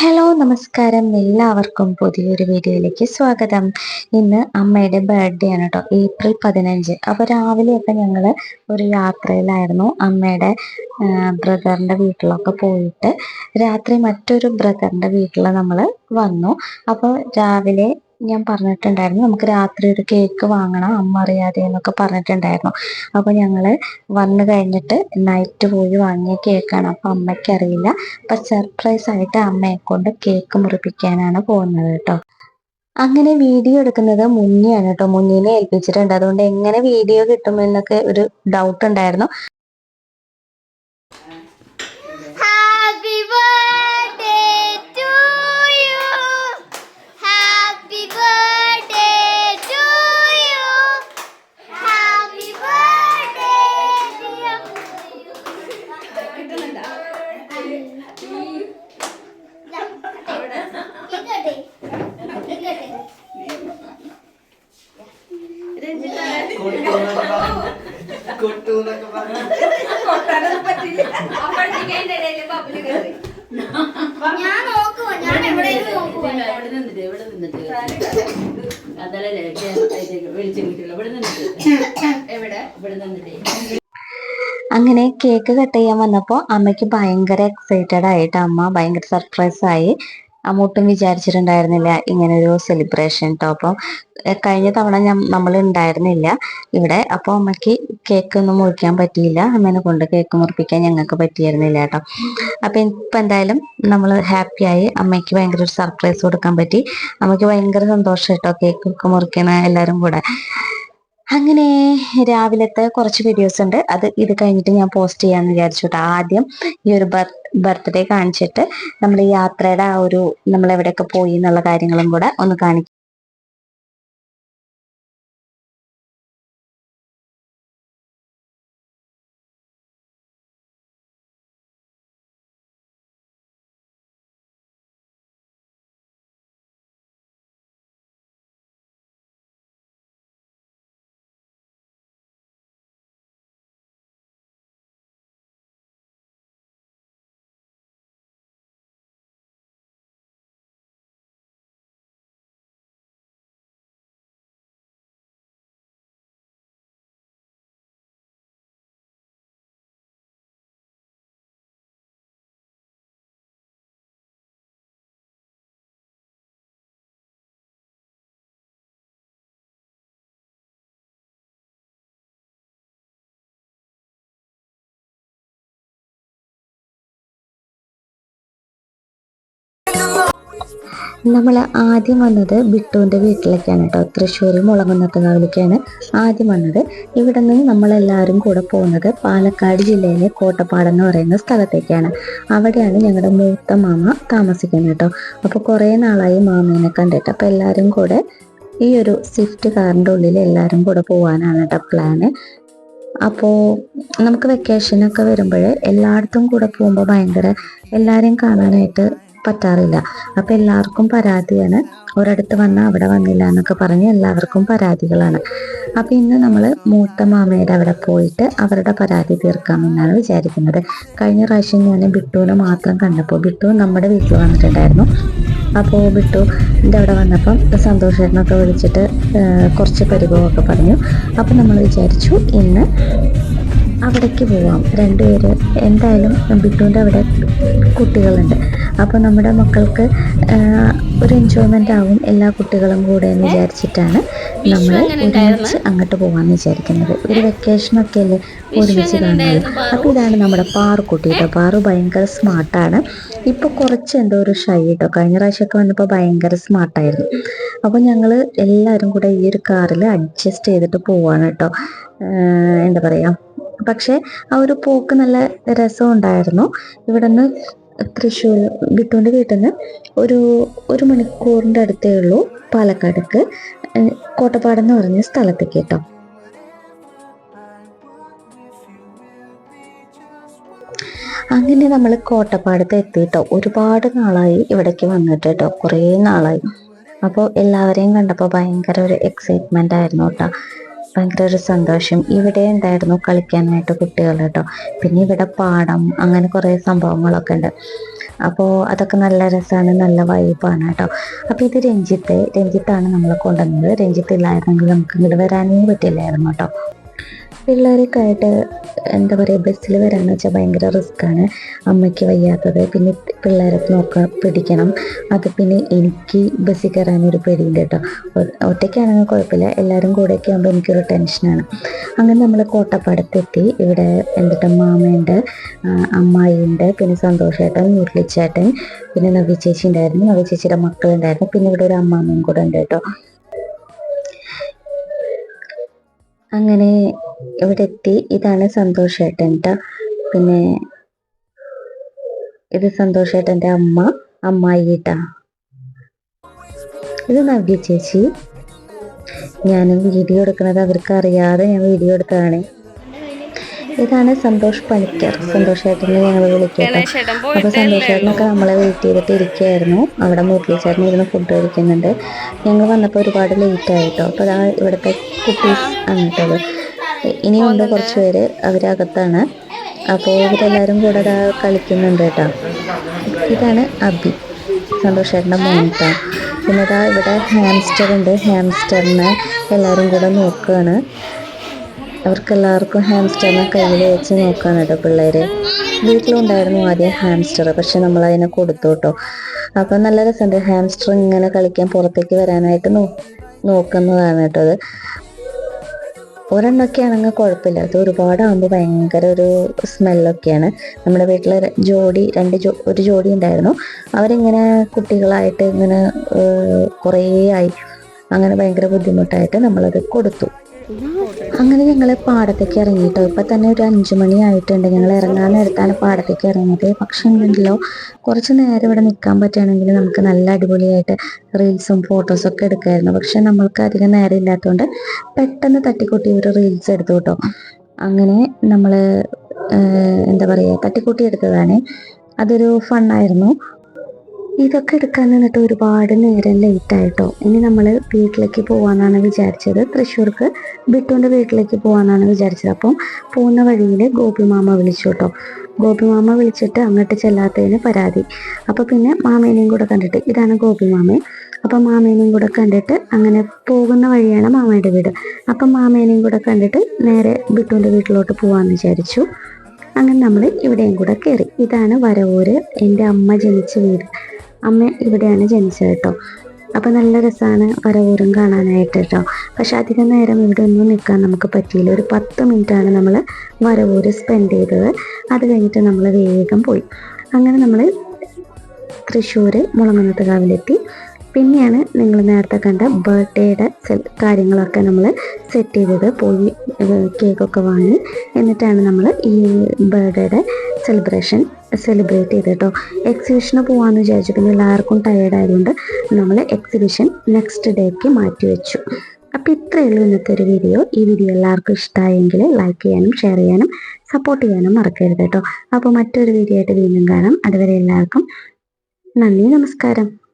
Hello നമസ്കാരം. എല്ലാവർക്കും പുതിയൊരു വീഡിയോയിലേക്ക് സ്വാഗതം. ഇന്ന് അമ്മയുടെ ബർത്ത്ഡേ ആണ് കേട്ടോ ഏപ്രിൽ പതിനഞ്ച്. അപ്പോൾ രാവിലെയൊക്കെ ഞങ്ങൾ ഒരു യാത്രയിലായിരുന്നു. അമ്മയുടെ ബ്രദറിന്റെ വീട്ടിലൊക്കെ പോയിട്ട് രാത്രി മറ്റൊരു ബ്രദറിന്റെ വീട്ടിൽ നമ്മൾ വന്നു. അപ്പോൾ രാവിലെ ഞാൻ പറഞ്ഞിട്ടുണ്ടായിരുന്നു. നമുക്ക് രാത്രി ഒരു കേക്ക് വാങ്ങണം അമ്മ അറിയാതെ എന്നൊക്കെ പറഞ്ഞിട്ടുണ്ടായിരുന്നു. അപ്പോൾ ഞങ്ങൾ വന്നു കഴിഞ്ഞിട്ട് നൈറ്റ് പോയി വാങ്ങിയ കേക്കാണ് അപ്പോൾ അമ്മയ്ക്ക് അറിയില്ല. അപ്പൊ സർപ്രൈസ് ആയിട്ട് അമ്മയെ കൊണ്ട് കേക്ക് മുറിപ്പിക്കാനാണ് പോകുന്നത് കേട്ടോ അങ്ങനെ വീഡിയോ എടുക്കുന്നത് മുന്നിയാണ് കേട്ടോ മുന്നിനെ ഏൽപ്പിച്ചിട്ടുണ്ട്. അതുകൊണ്ട് എങ്ങനെ വീഡിയോ കിട്ടുമെന്നൊക്കെ ഒരു ഡൗട്ട് ഉണ്ടായിരുന്നു. കൊട്ടൂന്നൊക്കെ പറഞ്ഞു. ഞാൻ നോക്കുവാ ഞാൻ എവിടെയും നോക്കുവാ. ഇവിടെ നിന്നിട്ട് ഇവിടെ നിന്നിട്ട്. അതല്ലേ വെളിച്ചം കിട്ടില്ല ഇവിടെ നിന്നിട്ട്. എവിടെ? ഇവിടെ നിന്നിട്ട്. അങ്ങനെ കേക്ക് കട്ട് ചെയ്യാൻ വന്നപ്പോൾ അമ്മയ്ക്ക് ഭയങ്കര എക്സൈറ്റഡ് ആയിട്ട് അമ്മ ഭയങ്കര സർപ്രൈസ് ആയി. അമ്മൂട്ടും വിചാരിച്ചിട്ടുണ്ടായിരുന്നില്ല ഇങ്ങനെ ഒരു സെലിബ്രേഷൻ കേട്ടോ അപ്പം കഴിഞ്ഞ തവണ ഞാൻ നമ്മൾ ഉണ്ടായിരുന്നില്ല ഇവിടെ അപ്പോൾ അമ്മയ്ക്ക് കേക്ക് ഒന്നും മുറിക്കാൻ പറ്റിയില്ല. അമ്മേനെ കൊണ്ട് കേക്ക് മുറിപ്പിക്കാൻ ഞങ്ങൾക്ക് പറ്റിയിരുന്നില്ല കേട്ടോ. അപ്പം ഇപ്പം എന്തായാലും നമ്മൾ ഹാപ്പിയായി അമ്മയ്ക്ക് ഭയങ്കര ഒരു സർപ്രൈസ് കൊടുക്കാൻ പറ്റി. അമ്മയ്ക്ക് ഭയങ്കര സന്തോഷം കേട്ടോ കേക്ക് ഒക്കെ മുറിക്കണ എല്ലാവരും കൂടെ. അങ്ങനെ രാവിലത്തെ കുറച്ച് വീഡിയോസ് ഉണ്ട്. അത് ഇത് കഴിഞ്ഞിട്ട് ഞാൻ പോസ്റ്റ് ചെയ്യാമെന്ന് വിചാരിച്ചു കേട്ടോ. ആദ്യം ഈ ഒരു ബർത്ത്ഡേ കാണിച്ചിട്ട് നമ്മൾ യാത്രയുടെ ആ ഒരു നമ്മൾ എവിടെയൊക്കെ പോയി എന്നുള്ള കാര്യങ്ങളും കൂടെ ഒന്ന് കാണിക്കും. നമ്മൾ ആദ്യം വന്നത് ബിട്ടുവിന്റെ വീട്ടിലേക്കാണ് കേട്ടോ. തൃശ്ശൂർ മുളകുന്നത്തുകാവിലേക്കാണ് ആദ്യം വന്നത്. ഇവിടെ നിന്ന് നമ്മളെല്ലാവരും കൂടെ പോകുന്നത് പാലക്കാട് ജില്ലയിലെ കോട്ടപ്പാട് എന്ന് പറയുന്ന സ്ഥലത്തേക്കാണ്. അവിടെയാണ് ഞങ്ങളുടെ മൂത്ത മാമ താമസിക്കുന്നത് കേട്ടോ. അപ്പോൾ കുറേ നാളായി മാമേനെ കണ്ടിട്ട് അപ്പോൾ എല്ലാവരും കൂടെ ഈ ഒരു സ്വിഫ്റ്റ് കാറിന്റെ ഉള്ളിൽ എല്ലാവരും കൂടെ പോകാനാണ് കേട്ടോ പ്ലാന് അപ്പോൾ നമുക്ക് വെക്കേഷനൊക്കെ വരുമ്പോൾ എല്ലായിടത്തും കൂടെ പോകുമ്പോൾ ഭയങ്കര എല്ലാവരെയും കാണാനായിട്ട് പറ്റാറില്ല. അപ്പം എല്ലാവർക്കും പരാതിയാണ്. ഒരിടത്ത് വന്നാൽ അവിടെ വന്നില്ല എന്നൊക്കെ പറഞ്ഞ് എല്ലാവർക്കും പരാതികളാണ്. അപ്പം ഇന്ന് നമ്മൾ മൂത്ത മാമയുടെ അവിടെ പോയിട്ട് അവരുടെ പരാതി തീർക്കാമെന്നാണ് വിചാരിക്കുന്നത്. കഴിഞ്ഞ പ്രാവശ്യം ഞാൻ ബിട്ടുവിനെ മാത്രം കണ്ടപ്പോൾ ബിട്ടു നമ്മുടെ വീട്ടിൽ വന്നിട്ടുണ്ടായിരുന്നു. അപ്പോൾ ബിട്ടു എന്റെ അവിടെ വന്നപ്പം സന്തോഷേട്ടനൊക്കെ വിളിച്ചിട്ട് കുറച്ച് പരിഭവമൊക്കെ പറഞ്ഞു. അപ്പം നമ്മൾ വിചാരിച്ചു ഇന്ന് അവിടേക്ക് പോവാം. രണ്ടുപേര് എന്തായാലും ബിട്ടുവിന്റെ അവിടെ കുട്ടികളുണ്ട്. അപ്പോൾ നമ്മുടെ മക്കൾക്ക് ഒരു എൻജോയ്മെന്റ് ആവും എല്ലാ കുട്ടികളും കൂടെ എന്ന് വിചാരിച്ചിട്ടാണ് നമ്മൾ ഒരുമിച്ച് അങ്ങോട്ട് പോകാമെന്ന് വിചാരിക്കുന്നത്. ഒരു വെക്കേഷനൊക്കെ അല്ലേ ഒരുമിച്ച് കാണുന്നത്? അപ്പോൾ ഇതാണ് നമ്മുടെ പാറു കേട്ടോ പാറു ഭയങ്കര സ്മാർട്ടാണ് ഇപ്പോൾ കുറച്ച് എന്തോ ഒരു ഷൈ കേട്ടോ. കഴിഞ്ഞ പ്രാവശ്യമൊക്കെ വന്നപ്പോൾ ഭയങ്കര സ്മാർട്ടായിരുന്നു അപ്പോൾ ഞങ്ങൾ എല്ലാവരും കൂടെ ഈ ഒരു കാറിൽ അഡ്ജസ്റ്റ് ചെയ്തിട്ട് പോവാണ് കേട്ടോ. എന്താ പറയുക പക്ഷേ ആ ഒരു പോക്ക് നല്ല രസമുണ്ടായിരുന്നു. നിന്ന് തൃശ്ശൂർ വിട്ടുകൊണ്ട് വീട്ടിൽ നിന്ന് ഒരു ഒരു മണിക്കൂറിന്റെ അടുത്തേ ഉള്ളൂ പാലക്കാടേക്ക്. കോട്ടപ്പാടെന്ന് പറഞ്ഞ സ്ഥലത്തേക്ക് കേട്ടോ. അങ്ങനെ നമ്മൾ കോട്ടപ്പാടത്ത് എത്തിയിട്ടോ ഒരുപാട് നാളായി ഇവിടേക്ക് വന്നിട്ട് കേട്ടോ. കുറേ നാളായി. അപ്പോൾ എല്ലാവരെയും കണ്ടപ്പോൾ ഭയങ്കര ഒരു എക്സൈറ്റ്മെന്റ് ആയിരുന്നു കേട്ടോ. ഭയങ്കര സന്തോഷം. ഇവിടെ ഉണ്ടായിരുന്നു കളിക്കാനായിട്ട് കുട്ടികൾ കേട്ടോ പിന്നെ ഇവിടെ പാടം അങ്ങനെ കുറേ സംഭവങ്ങളൊക്കെ ഉണ്ട്. അപ്പോൾ അതൊക്കെ നല്ല രസമാണ് നല്ല വൈബാണ് കേട്ടോ അപ്പോൾ ഇത് രഞ്ജിത്ത് രഞ്ജിത്താണ് നമ്മൾ കൊണ്ടുവന്നത്. രഞ്ജിത്ത് ഇല്ലായിരുന്നെങ്കിൽ നമുക്ക് ഇങ്ങോട്ട് വരാനേ പറ്റില്ലായിരുന്നു കേട്ടോ പിള്ളേരൊക്കെ എന്താ പറയുക ബസ്സിൽ വരാന്ന് വെച്ചാൽ ഭയങ്കര റിസ്ക്കാണ് അമ്മയ്ക്ക് വയ്യാത്തത്. പിന്നെ പിള്ളേരെ നോക്കാൻ പിടിക്കണം. അത് പിന്നെ എനിക്ക് ബസ്സിൽ കയറാനൊരു പേടിയുണ്ട് കേട്ടോ. ഒറ്റയ്ക്കാണെങ്കിൽ കുഴപ്പമില്ല. എല്ലാവരും കൂടെയൊക്കെ ആകുമ്പോൾ എനിക്കൊരു ടെൻഷനാണ് അങ്ങനെ നമ്മൾ കോട്ടപ്പാടത്തെത്തി. ഇവിടെ എന്തിട്ട് മാമയുണ്ട് അമ്മായിയുണ്ട് പിന്നെ സന്തോഷേട്ടൻ മുരളിച്ചേട്ടൻ പിന്നെ നവി ചേച്ചി ഉണ്ടായിരുന്നു. നവി ചേച്ചിയുടെ മക്കളുണ്ടായിരുന്നു. പിന്നെ ഇവിടെ ഒരു അമ്മാമ്മയും കൂടെ ഉണ്ട് കേട്ടോ. അങ്ങനെ ഇവിടെ എത്തി ഇതാണ് സന്തോഷേട്ടൻ ട്ടോ പിന്നെ ഇത് സന്തോഷേട്ടന്റെ അമ്മ അമ്മായി ഇത് നവ്യ ചേച്ചി. ഞാനും വീഡിയോ എടുക്കുന്നത് അവർക്ക് അറിയാതെ ഞാൻ വീഡിയോ എടുത്തതാണ്. ഇതാണ് സന്തോഷ് പണിക്കർ. സന്തോഷേട്ടനെ ഞങ്ങൾ വിളിക്കട്ടെ. അപ്പൊ സന്തോഷേട്ടനൊക്കെ നമ്മളെ വെയിറ്റ് ചെയ്തിട്ട് ഇരിക്കുകയായിരുന്നു. അവിടെ മുരളി ചേട്ടൻ ഇരുന്ന് ഫുഡ് കഴിക്കുന്നുണ്ട്. ഞങ്ങൾ വന്നപ്പോൾ ഒരുപാട് ലേറ്റ് ആയിട്ടോ അപ്പോൾ ഇവിടുത്തെ കുട്ടീസ് അങ്ങോട്ടത് ഇനിയുണ്ട് കുറച്ച് പേര് അവരകത്താണ്. അപ്പോൾ ഇവരെല്ലാവരും കൂടെ കളിക്കുന്നുണ്ട് കേട്ടോ. ഇതാണ് അബി. സന്തോഷേട്ടന്റെ മോനിട്ടാ. പിന്നെ ഇതാ ഇവിടെ ഹാംസ്റ്റർ ഉണ്ട്. ഹാംസ്റ്ററിനെ എല്ലാവരും കൂടെ നോക്കുകയാണ് അവർക്ക് എല്ലാവർക്കും ഹാംസ്റ്ററിനെ കയ്യിൽ വെച്ച് നോക്കുകയാണ് കേട്ടോ പിള്ളേർ വീട്ടിലുണ്ടായിരുന്നു ആദ്യം ഹാംസ്റ്റർ പക്ഷെ നമ്മൾ അതിനെ കൊടുത്തു കേട്ടോ. അപ്പൊ നല്ല രസമുണ്ട്. ഹാംസ്റ്റർ ഇങ്ങനെ കളിക്കാൻ പുറത്തേക്ക് വരാനായിട്ട് നോ നോക്കുന്നതാണ് കേട്ടോ അത്. ഒരെണ്ണമൊക്കെ ആണെങ്കിൽ കുഴപ്പമില്ല. അത് ഒരുപാടാകുമ്പോൾ ഭയങ്കര ഒരു സ്മെല്ലൊക്കെയാണ്. നമ്മുടെ വീട്ടിൽ ജോഡി രണ്ട് ജോ ഒരു ജോഡി ഉണ്ടായിരുന്നു. അവരിങ്ങനെ കുട്ടികളായിട്ട് ഇങ്ങനെ കുറേ ആയി അങ്ങനെ ഭയങ്കര ബുദ്ധിമുട്ടായിട്ട് നമ്മളത് കൊടുത്തു. അങ്ങനെ ഞങ്ങൾ പാടത്തേക്ക് ഇറങ്ങിയിട്ടോ ഇപ്പം തന്നെ ഒരു അഞ്ചു മണി ആയിട്ടുണ്ട്. ഞങ്ങൾ ഇറങ്ങാൻ നേരത്താണ് പാടത്തേക്ക് ഇറങ്ങിയത്. പക്ഷെ ഉണ്ടെങ്കിലോ കുറച്ച് നേരം ഇവിടെ നിൽക്കാൻ പറ്റുകയാണെങ്കിൽ നമുക്ക് നല്ല അടിപൊളിയായിട്ട് റീൽസും ഫോട്ടോസും ഒക്കെ എടുക്കായിരുന്നു. പക്ഷെ നമ്മൾക്ക് അധികം നേരം ഇല്ലാത്തതുകൊണ്ട് പെട്ടെന്ന് തട്ടിക്കൂട്ടി ഒരു റീൽസ് എടുത്തു കേട്ടോ. അങ്ങനെ നമ്മൾ എന്താ പറയുക തട്ടിക്കൂട്ടി എടുത്തതാണ്. അതൊരു ഫണ്ണായിരുന്നു ഇതൊക്കെ എടുക്കാൻ നിന്നിട്ട് ഒരുപാട് നേരം ലേറ്റ് ആയിട്ടോ. ഇനി നമ്മൾ വീട്ടിലേക്ക് പോവാന്നാണ് വിചാരിച്ചത്. തൃശ്ശൂർക്ക് ബിട്ടുവിന്റെ വീട്ടിലേക്ക് പോവാന്നാണ് വിചാരിച്ചത്. അപ്പം പോകുന്ന വഴിയിൽ ഗോപിമാമ വിളിച്ചു കേട്ടോ ഗോപിമാമ വിളിച്ചിട്ട് അങ്ങോട്ട് ചെല്ലാത്തതിന് പരാതി. അപ്പോൾ പിന്നെ മാമേനെയും കൂടെ കണ്ടിട്ട് ഇതാണ് ഗോപിമാമ അപ്പം മാമേനെയും കൂടെ കണ്ടിട്ട് അങ്ങനെ പോകുന്ന വഴിയാണ് മാമയുടെ വീട്. അപ്പം മാമേനെയും കൂടെ കണ്ടിട്ട് നേരെ ബിട്ടുവിന്റെ വീട്ടിലോട്ട് പോവാന്ന് വിചാരിച്ചു. അങ്ങനെ നമ്മൾ ഇവിടെയും കൂടെ കയറി ഇതാണ് വരവൂര്. എന്റെ അമ്മ ജനിച്ച വീട്. അമ്മ ഇവിടെയാണ് ജനിച്ചത് കേട്ടോ. അപ്പം നല്ല രസമാണ് വരവൂരും കാണാനായിട്ട് കേട്ടോ. പക്ഷെ അധികം നേരം ഇവിടെ ഒന്നും നിൽക്കാൻ നമുക്ക് പറ്റിയില്ല. ഒരു പത്ത് മിനിറ്റാണ് നമ്മൾ വരവൂര് സ്പെൻഡ് ചെയ്തത്. അത് കഴിഞ്ഞിട്ട് നമ്മൾ വേഗം പോയി. അങ്ങനെ നമ്മൾ തൃശ്ശൂർ മുളങ്ങുന്നത്തുകാവിലെത്തി പിന്നെയാണ് നിങ്ങൾ നേരത്തെ കണ്ട ബർത്ത്ഡേയുടെ കാര്യങ്ങളൊക്കെ നമ്മൾ സെറ്റ് ചെയ്തത്. പോയി കേക്കൊക്കെ വാങ്ങി. എന്നിട്ടാണ് നമ്മൾ ഈ ബർത്ത്ഡേയുടെ സെലിബ്രേഷൻ സെലിബ്രേറ്റ് ചെയ്ത് കേട്ടോ എക്സിബിഷന് പോകാമെന്ന് വിചാരിച്ചു. പിന്നെ എല്ലാവർക്കും ടയേർഡ് ആയതുകൊണ്ട് നമ്മൾ എക്സിബിഷൻ നെക്സ്റ്റ് ഡേക്ക് മാറ്റി വെച്ചു. അപ്പോൾ ഇത്രയേ ഉള്ളൂ ഇന്നത്തെ ഒരു വീഡിയോ ഈ വീഡിയോ എല്ലാവർക്കും ഇഷ്ടമായെങ്കിൽ ലൈക്ക് ചെയ്യാനും ഷെയർ ചെയ്യാനും സപ്പോർട്ട് ചെയ്യാനും മറക്കരുത് കേട്ടോ. അപ്പോൾ മറ്റൊരു വീഡിയോ ആയിട്ട് വീണ്ടും കാണാം. അതുവരെ എല്ലാവർക്കും നന്ദി നമസ്കാരം.